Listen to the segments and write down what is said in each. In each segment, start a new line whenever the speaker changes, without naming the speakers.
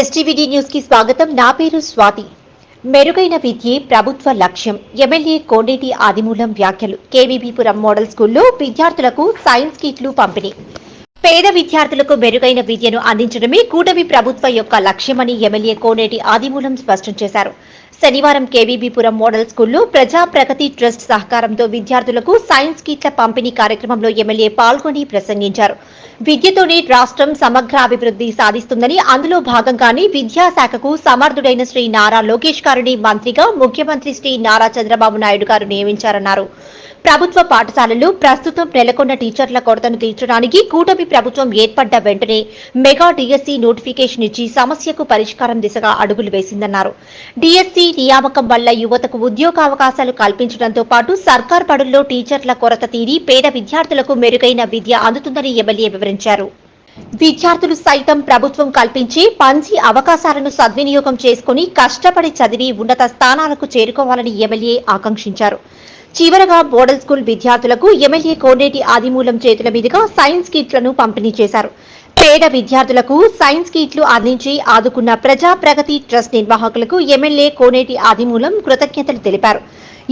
ఎస్టీవీడీ న్యూస్కి స్వాగతం. నా పేరు స్వాతి. మెరుగైన విద్యే ప్రభుత్వ లక్ష్యం. ఎమ్మెల్యే కోనేటి ఆదిమూలం వ్యాఖ్యలు. కేవీబీపురం మోడల్ స్కూల్లో విద్యార్థులకు సైన్స్ కిట్లు పంపిణీ. పేద విద్యార్థులకు మెరుగైన విద్యను అందించడమే కూటమి ప్రభుత్వ యొక్క లక్ష్యమని ఎమ్మెల్యే కోనేటి ఆదిమూలం స్పష్టం చేశారు. శనివారం కేవీబీపురం మోడల్ స్కూల్లో ప్రజా ప్రగతి ట్రస్ట్ సహకారంతో విద్యార్థులకు సైన్స్ కిట్ల పంపిణీ కార్యక్రమంలో ఎమ్మెల్యే పాల్గొని ప్రసంగించారు. విద్యతోనే రాష్ట్రం సమగ్ర అభివృద్ధి సాధిస్తుందని అందులో భాగంగానే విద్యాశాఖకు సమర్థుడైన శ్రీ నారా లోకేష్ గారిని మంత్రిగా ముఖ్యమంత్రి శ్రీ నారా చంద్రబాబు నాయుడు గారు నియమించారన్నారు. ప్రభుత్వ పాఠశాలలు ప్రస్తుతం నెలకొన్న టీచర్ల కొరతను తీర్చడానికి కూటమి ప్రభుత్వం ఏర్పడ్డ వెంటనే మెగా డిఎస్సి నోటిఫికేషన్ ఇచ్చి సమస్యకు పరిష్కారం దిశగా అడుగులు వేసిందన్నారు. డిఎస్సీ నియామకం వల్ల యువతకు ఉద్యోగావకాశాలు కల్పించడంతో పాటు సర్కార్ బడుల్లో టీచర్ల కొరత తీరి పేద విద్యార్థులకు మెరుగైన విద్య అందుతుందని ఎమ్మెల్యే వివరించారు. విద్యార్థులు సైతం ప్రభుత్వం కల్పించే పంచి అవకాశాలను సద్వినియోగం చేసుకుని కష్టపడి చదివి ఉన్నత స్థానాలకు చేరుకోవాలని ఎమ్మెల్యే ఆకాంక్షించారు. చివరగా మోడల్ స్కూల్ విద్యార్థులకు ఎమ్మెల్యే కోనేటి ఆదిమూలం చేతుల మీదుగా సైన్స్ కిట్లను పంపిణీ చేశారు. పేద విద్యార్థులకు సైన్స్ కిట్లు అందించి ఆదుకున్న ప్రజా ప్రగతి ట్రస్ట్ నిర్వాహకులకు ఎమ్మెల్యే కోనేటి ఆదిమూలం కృతజ్ఞతలు తెలిపారు.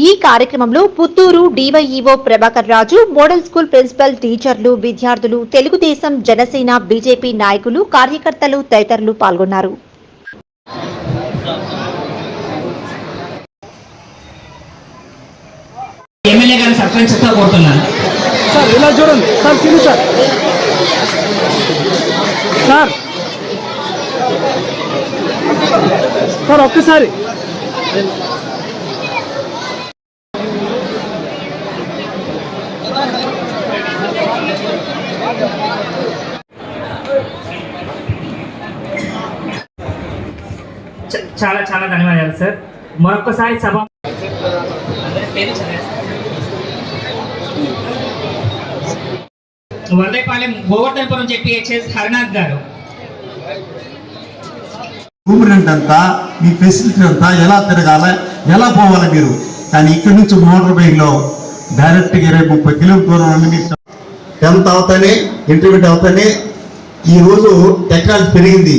ఈ కార్యక్రమంలో Puttur DyEO Prabhakar Raju model school principal టీచర్లు విద్యార్థులు తెలుగుదేశం జనసేన బీజేపీ నాయకులు కార్యకర్తలు తదితరులు పాల్గొన్నారు.
ఎమ్మెల్యే గారిని సర్పంచ్తో కోరుతున్నాను.
సార్ ఇలా చూడండి. సార్ తిని సార్. సార్. సార్ ఒక్కసారి.
చాలా చాలా ధన్యవాదాలు సార్. మరొకసారి సభ వరదపాలెం గోవర్ధనపురం చెప్పి హెచ్ఎస్ హరినాథ్ గారు.
మూమెంట్ అంతా మీ ఫెసిలిటీ అంతా ఎలా తిరగాల ఎలా పోవాలి మీరు? కానీ ఇక్కడి నుంచి మోటార్ బైక్లో డైరెక్ట్గా ఇరవై ముప్పై కిలోమీటర్ మీరు టెన్త్ అవుతానే ఇంటర్మీడియట్ అవుతానే ఈరోజు టెక్నాలజీ పెరిగింది.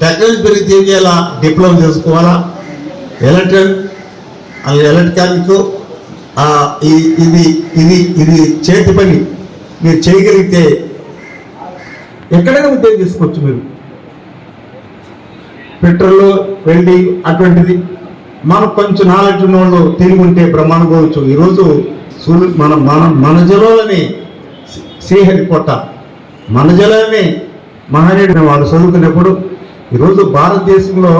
టెక్నాలజీ పెరిగితే ఏం చేయాలా? డిప్లొమా చేసుకోవాలా? ఎలక్ట్రిక్ ఎలక్ట్రానిక్ ఇది ఇది ఇది చేతి పని. మీరు చేయగలిగితే ఎక్కడైనా ఉద్యోగం చేసుకోవచ్చు మీరు. పెట్రోల్ వెల్డింగ్ అటువంటిది మనకు కొంచెం నాలెడ్జ్ ఉన్న వాళ్ళు తిరిగి ఉంటే బ్రహ్మాండం పోవచ్చు ఈరోజు సూర్యు మన మన మన జిల్లాలోని శ్రీహరికోట మన జిల్లాలోనే మహానీయుడు వాళ్ళు చదువుకున్నప్పుడు ఈరోజు భారతదేశంలో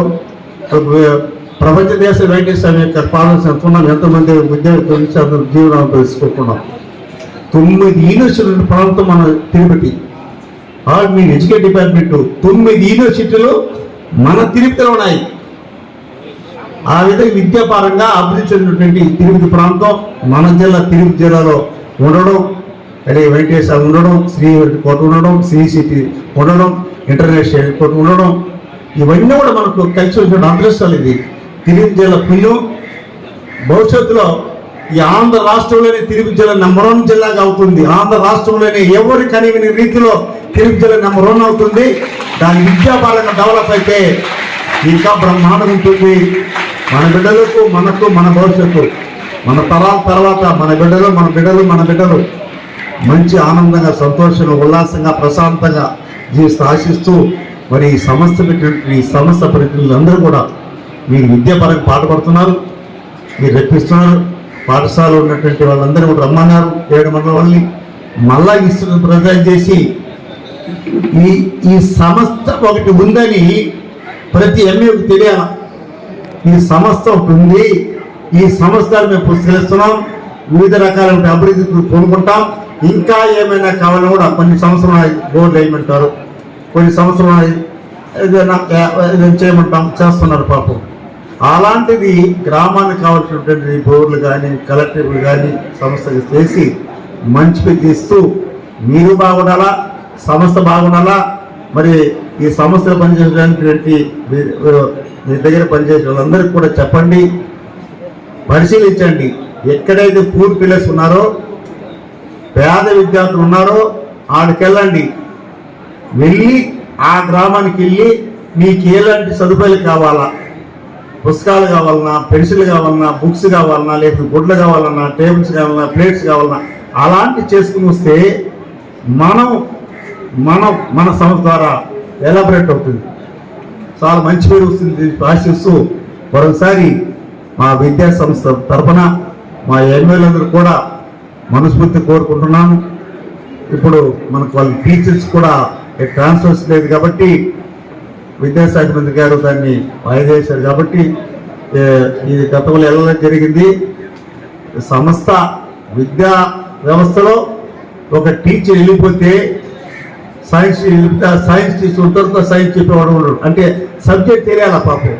ప్రపంచ దేశ వెంకటేశ్వర యొక్క పాలన ఎంతమంది ఉద్యోగ నుంచి అందరూ జీవనాలు తొమ్మిది యూనివర్సిటీల ప్రాంతం మన తిరుపతి. ఆర్మీ మీ డిపార్ట్మెంట్ తొమ్మిది యూనివర్సిటీలు మన తిరుపతిలో ఉన్నాయి. ఆ విధంగా విద్యాపరంగా అభివృద్ధి చెందినటువంటి తిరుపతి ప్రాంతం మన జిల్లా తిరుపతి జిల్లాలో ఉండడం అదే వెంకటేశ్వర ఉండడం శ్రీ కోట ఉండడం శ్రీ సిటీ ఉండడం ఇంటర్నేషనల్ కోట ఉండడం ఇవన్నీ కూడా మనకు కలిసి వచ్చిన అదృష్టాలు ఇది తిరుపతి జిల్లా పుణ్యం భవిష్యత్తులో ఈ ఆంధ్ర రాష్ట్రంలోనే తిరుపతి జిల్లా నెంబర్ వన్ జిల్లాగా అవుతుంది. ఆంధ్ర రాష్ట్రంలోనే ఎవరి కనివిని రీతిలో తిరుపతి జిల్లా నెంబర్ వన్ అవుతుంది. దాని విద్యాపరంగా డెవలప్ అయితే ఇంకా బ్రహ్మాండం ఉంటుంది. మన బిడ్డలకు మనకు మన భవిష్యత్తు. మన తరాల తర్వాత మన బిడ్డలు మన బిడ్డలు మన బిడ్డలు మంచి ఆనందంగా సంతోషంగా ఉల్లాసంగా ప్రశాంతంగా జీవిస్తూ ఆశిస్తూ మరి ఈ సంస్థ పెట్టినటువంటి ఈ సంస్థ ప్రతినిధులందరూ కూడా మీరు విద్యాపరంగా పాటుపడుతున్నారు మీరు రప్పిస్తున్నారు. పాఠశాలలో ఉన్నటువంటి వాళ్ళందరూ కూడా రమ్మన్నారు. ఏడు మండల వాళ్ళని మళ్ళా ఇస్తున్న ప్రచారం చేసి ఈ ఈ సంస్థ ఒకటి ఉందని ప్రతి ఎంఏకి తెలియాల? ఈ సంస్థ ఒకటి ఉంది. ఈ సంస్థలు మేము పుస్తకలిస్తున్నాం వివిధ రకాలైన అభివృద్ధి కోరుకుంటాం ఇంకా ఏమైనా కావాలని కూడా కొన్ని సంవత్సరాలు బోర్డు వేయమంటారు కొన్ని సంవత్సరాలు ఏదైనా చేయమంటాం. చేస్తున్నారు పాపం. అలాంటిది గ్రామానికి కావాల్సినటువంటి బోర్లు కానీ కలెక్టర్లు కానీ సంస్థకి చేసి మంచి తీస్తూ మీరు బాగుండాలా సంస్థ బాగుండాలా మరి ఈ సంస్థలు పనిచేసేటువంటి మీ- మీ దగ్గర పనిచేసే వాళ్ళందరికీ కూడా చెప్పండి పరిశీలించండి. ఎక్కడైతే పూర్ పిల్లర్స్ ఉన్నారో పేద విద్యార్థులు ఉన్నారో ఆడికెళ్ళండి. వెళ్ళి ఆ గ్రామానికి వెళ్ళి మీకు ఎలాంటి సదుపాయాలు కావాలా పుస్తకాలు కావాలన్నా పెన్సిల్ కావాలన్నా బుక్స్ కావాలన్నా లేకపోతే గుడ్లు కావాలన్నా టేబుల్స్ కావాలన్నా ప్లేట్స్ కావాలన్నా అలాంటివి చేసుకుని వస్తే మనం మనం మన సంస్థ ద్వారా ఎలాబరేట్ అవుతుంది. చాలా మంచి పేరు వస్తుంది ఆశిస్తూ మరొకసారి మా విద్యా సంస్థ తరఫున మా ఎమ్మెల్యేలందరూ కూడా మనస్ఫూర్తి కోరుకుంటున్నాను. ఇప్పుడు మనకు వాళ్ళ టీచర్స్ కూడా ట్రాన్స్ఫర్స్ లేదు కాబట్టి విద్యాశాఖ మంత్రి గారు దాన్ని వాయిదా వేశారు కాబట్టి ఇది గతంలో వెళ్ళడం జరిగింది. సంస్థ విద్యా వ్యవస్థలో ఒక టీచర్ వెళ్ళిపోతే సైన్స్ సైన్స్ టీచర్ ఉంటారు సైన్స్ చెప్పేవాడు ఉండడు. అంటే సబ్జెక్ట్ తెలియాలా పాపం?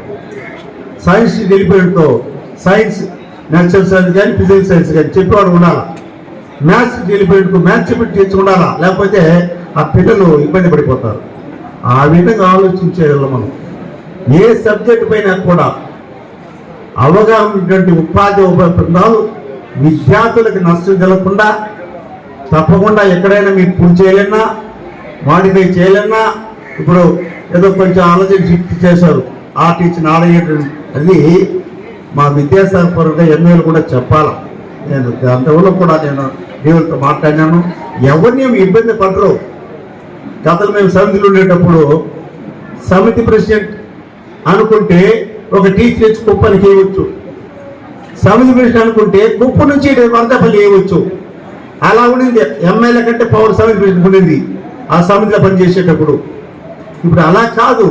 సైన్స్ వెళ్ళిపోయినతో సైన్స్ నేచురల్ సైన్స్ కానీ ఫిజికల్ సైన్స్ కానీ చెప్పేవాడు ఉండాలి? మ్యాథ్స్ వెళ్ళిపోయినట్టు మ్యాథ్స్ చెప్పి టీచర్ ఉండాలా? లేకపోతే ఆ పిల్లలు ఇబ్బంది పడిపోతారు. ఆ విధంగా ఆలోచించే మనం. ఏ సబ్జెక్ట్ పైన కూడా అవగాహన ఉన్నటువంటి ఉపాధి ఉపయోగపడాలు విద్యార్థులకు నష్టం జరగకుండా తప్పకుండా ఎక్కడైనా మీరు పూర్తి చేయాలన్నా మాడిఫై చేయాలన్నా ఇప్పుడు ఏదో కొంచెం ఆలోచన షిఫ్ట్ చేశారు. ఆ టీచర్ ఆలోచన అది మా విద్యాశాఖ పరంగా ఎమ్మెల్యేలు కూడా చెప్పాలి. నేను అంతవల్ల కూడా నేను దేవులతో మాట్లాడినాను. ఎవరిని ఇబ్బంది పడరు. గతంలో మేము సమితిలో ఉండేటప్పుడు సమితి ప్రెసిడెంట్ అనుకుంటే ఒక టీచర్ వచ్చి కుప్పని చేయవచ్చు. సమితి ప్రెసిడెంట్ అనుకుంటే కుప్ప నుంచి వరదపల్లి చేయవచ్చు. అలా ఉండింది. ఎమ్మెల్యే కంటే పవర్ సమితి ప్రెసిడెంట్ ఉండింది ఆ సమితిలో పనిచేసేటప్పుడు. ఇప్పుడు అలా కాదు.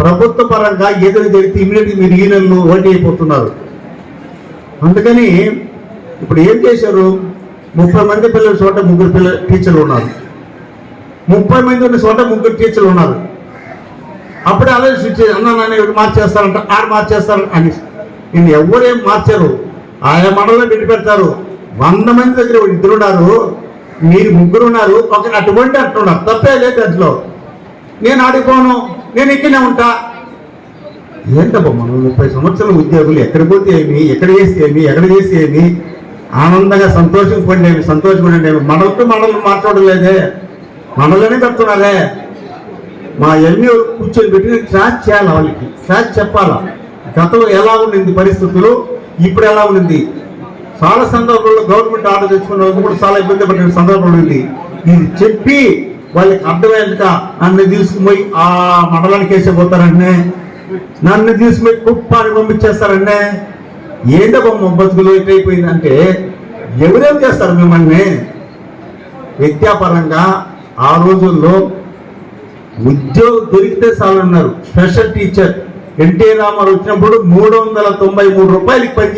ప్రభుత్వ పరంగా ఏదైనా జరిగితే ఇమీడియట్గా మీరు ఈ నెలలు ఓటీ అయిపోతున్నారు. అందుకని ఇప్పుడు ఏం చేశారు? ముప్పై మంది పిల్లల చోట ముగ్గురు పిల్లలు టీచర్లు ఉన్నారు. ముప్పై మంది ఉన్న చోట ముగ్గురు టీచర్లు ఉన్నారు. అప్పుడే ఆలోచించి అన్న నాన్న ఇవి మార్చేస్తారంట? ఆడు మార్చేస్తారంట అని. నేను ఎవరేం మార్చారు. ఆయా మండలం పెట్టి పెడతారు వంద మంది దగ్గర ఇద్దరు ఉన్నారు. మీరు ముగ్గురు ఉన్నారు. ఒక అటువంటి అంటున్నారు తప్పే లేదు దాంట్లో. నేను ఆడిపోను. నేను ఇక్కడనే ఉంటా. ఏంటబ్బా మనం ముప్పై సంవత్సరాల ఉద్యోగులు ఎక్కడ పోతే ఏమి? ఎక్కడ చేస్తే ఏమి? ఎక్కడ చేస్తే ఏమి? ఆనందంగా సంతోషం పడినేమి సంతోషం పడినేమి మనతో మనల్ని మాట్లాడలేదే మమ్మల్ని మనలోనే పెడుతున్నారే మా ఎల్మి కూర్చొని పెట్టి ట్రాక్ చేయాలి వాళ్ళకి? ట్రాక్ చెప్పాలా? గతంలో ఎలా ఉండింది పరిస్థితులు? ఇప్పుడు ఎలా ఉండింది? చాలా సందర్భాల్లో గవర్నమెంట్ ఆర్డర్ తెచ్చుకున్న కూడా చాలా ఇబ్బంది పడిన సందర్భం ఉంది. ఇది చెప్పి వాళ్ళకి అర్థమయ్యేట్టుగా నన్ను తీసుకుపోయి ఆ మండలానికి వేసిపోతారంటే నన్ను తీసుకుపోయి కుప్పాన్ని పంపించేస్తారంటే ఏంటో బొమ్మ బతుకులు ఎట్లయిపోయిందంటే ఎవరేం చేస్తారు మిమ్మల్ని? విద్యాపరంగా ఆ రోజుల్లో ఉద్యోగం దొరికితే చాలన్నారు. స్పెషల్ టీచర్ ఎన్టీ రామారావు వచ్చినప్పుడు మూడు వందల తొంభై మూడు రూపాయలకి పని